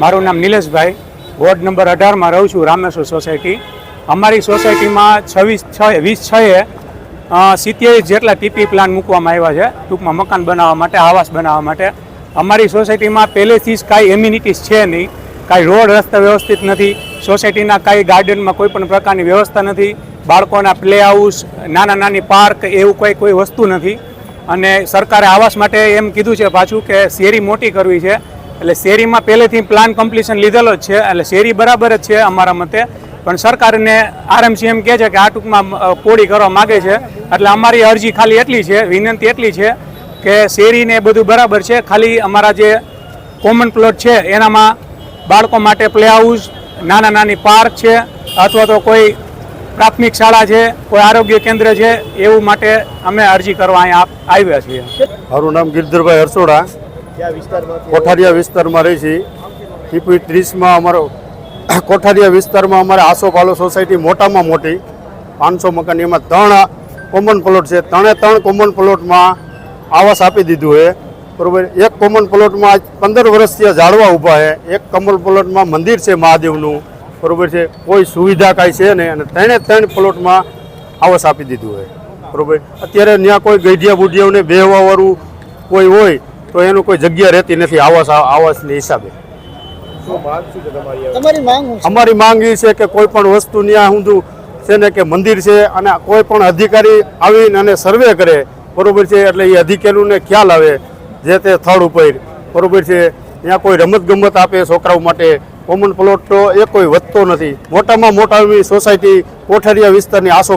મારું નામ નિલેશભાઈ. Ward number અઢારમાં રહું છું, રામેશ્વર સોસાયટી. અમારી સોસાયટીમાં છવ્વીસ છ વીસ છએ સિત્તેર જેટલા ટીપી પ્લાન મૂકવામાં આવ્યા છે, ટૂંકમાં મકાન બનાવવા માટે, આવાસ બનાવવા માટે. અમારી સોસાયટીમાં પહેલેથી જ કાંઈ એમ્યુનિટીઝ છે નહીં, કાંઈ રોડ રસ્તા વ્યવસ્થિત નથી, સોસાયટીના કાંઈ ગાર્ડનમાં કોઈ પણ પ્રકારની વ્યવસ્થા નથી, બાળકોના પ્લે હાઉસ નાના નાની પાર્ક એવું કોઈ કોઈ વસ્તુ નથી. અને સરકારે આવાસ માટે એમ કીધું છે પાછું કે શેરી મોટી કરવી છે એટલે શેરીમાં પહેલેથી પ્લાન કમ્પ્લીશન લીધેલો જ છે. એટલે શેરી બરાબર જ છે અમારા મતે. પણ સરકારને આરએમસી એમ કહે છે કે આ ટૂંકમાં પોળી કરવા માગે છે. એટલે અમારી અરજી ખાલી એટલી છે, વિનંતી એટલી છે કે શેરીને બધું બરાબર છે. ખાલી અમારા જે કોમન પ્લોટ છે, એનામાં બાળકો માટે પ્લે હાઉસ નાના નાની પાર્ક છે, અથવા તો કોઈ પ્રાથમિક શાળા છે, કોઈ આરોગ્ય કેન્દ્ર છે, એવું માટે અમે અરજી કરવા અહીંયા આવ્યા છીએ. મારું નામ ગિરધરભાઈ હરસોડા. કોઠારિયા વિસ્તારમાં રહી છે. ટીપી ત્રીસમાં અમારો કોઠારિયા વિસ્તારમાં અમારે આસોપાલો સોસાયટી મોટામાં મોટી. પાંચસો મકાન, એમાં ત્રણ કોમન પ્લોટ છે. ત્રણે ત્રણ કોમન પ્લોટમાં આવાસ આપી દીધું છે. બરોબર? એક કોમન પ્લોટમાં આજ પંદર વર્ષથી ઝાડવા ઊભા છે. એક કોમન પ્લોટમાં મંદિર છે મહાદેવનું. બરોબર છે? કોઈ સુવિધા કાંઈ છે નહીં અને ત્રણે ત્રણ પ્લોટમાં આવાસ આપી દીધું છે. બરોબર? અત્યારે ત્યાં કોઈ ગઈઢિયા બુઢિયાઓને બેહવાવાળું કોઈ હોય તો એનું કોઈ જગ્યા રહેતી નથી આવાસ આવાસની હિસાબે? અમારી માંગ એ છે કે કોઈ પણ વસ્તુ ત્યાં હું છે ને કે મંદિર છે અને કોઈ પણ અધિકારી આવીને અને સર્વે કરે બરોબર છે? એટલે એ અધિકારીઓને ખ્યાલ આવે જે તે સ્થળ ઉપર બરોબર છે? ત્યાં કોઈ રમત ગમત આપે છોકરાઓ માટે કોમન પ્લોટ તો એ કોઈ વધતો નથી. મોટામાં મોટા સોસાયટી કોઠારિયા વિસ્તારની આસો